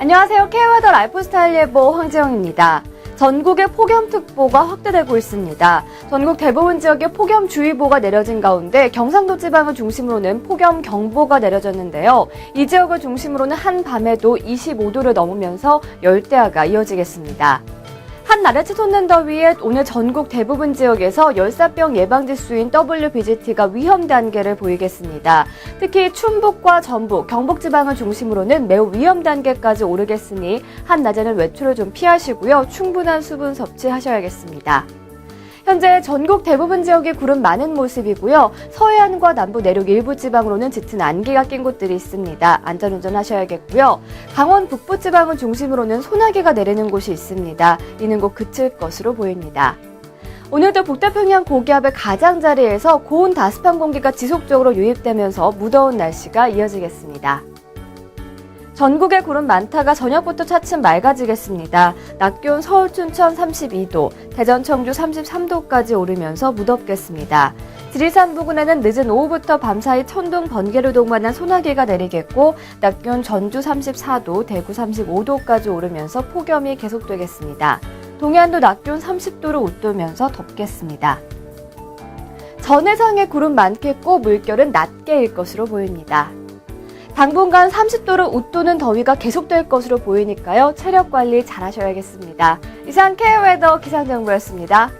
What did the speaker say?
안녕하세요. 케어더 라이프스타일 예보 황재영입니다. 전국에 폭염특보가 확대되고 있습니다. 전국 대부분 지역에 폭염주의보가 내려진 가운데 경상도 지방을 중심으로는 폭염경보가 내려졌는데요. 이 지역을 중심으로는 한밤에도 25도를 넘으면서 열대야가 이어지겠습니다. 한날에 치솟는 더위에 오늘 전국 대부분 지역에서 열사병 예방 지수인 WBGT가 위험 단계를 보이겠습니다. 특히 충북과 전북, 경북 지방을 중심으로는 매우 위험 단계까지 오르겠으니 한낮에는 외출을 좀 피하시고요. 충분한 수분 섭취하셔야겠습니다. 현재 전국 대부분 지역이 구름 많은 모습이고요. 서해안과 남부 내륙 일부 지방으로는 짙은 안개가 낀 곳들이 있습니다. 안전운전 하셔야겠고요. 강원 북부 지방을 중심으로는 소나기가 내리는 곳이 있습니다. 이는 곧 그칠 것으로 보입니다. 오늘도 북태평양 고기압의 가장자리에서 고온 다습한 공기가 지속적으로 유입되면서 무더운 날씨가 이어지겠습니다. 전국에 구름 많다가 저녁부터 차츰 맑아지겠습니다. 낮 기온 서울 춘천 32도, 대전 청주 33도까지 오르면서 무덥겠습니다. 지리산 부근에는 늦은 오후부터 밤사이 천둥 번개를 동반한 소나기가 내리겠고 낮 기온 전주 34도, 대구 35도까지 오르면서 폭염이 계속되겠습니다. 동해안도 낮 기온 30도를 웃돌면서 덥겠습니다. 전해상에 구름 많겠고 물결은 낮게 일 것으로 보입니다. 당분간 30도를 웃도는 더위가 계속될 것으로 보이니까요. 체력 관리 잘 하셔야겠습니다. 이상 케어웨더 기상정보였습니다.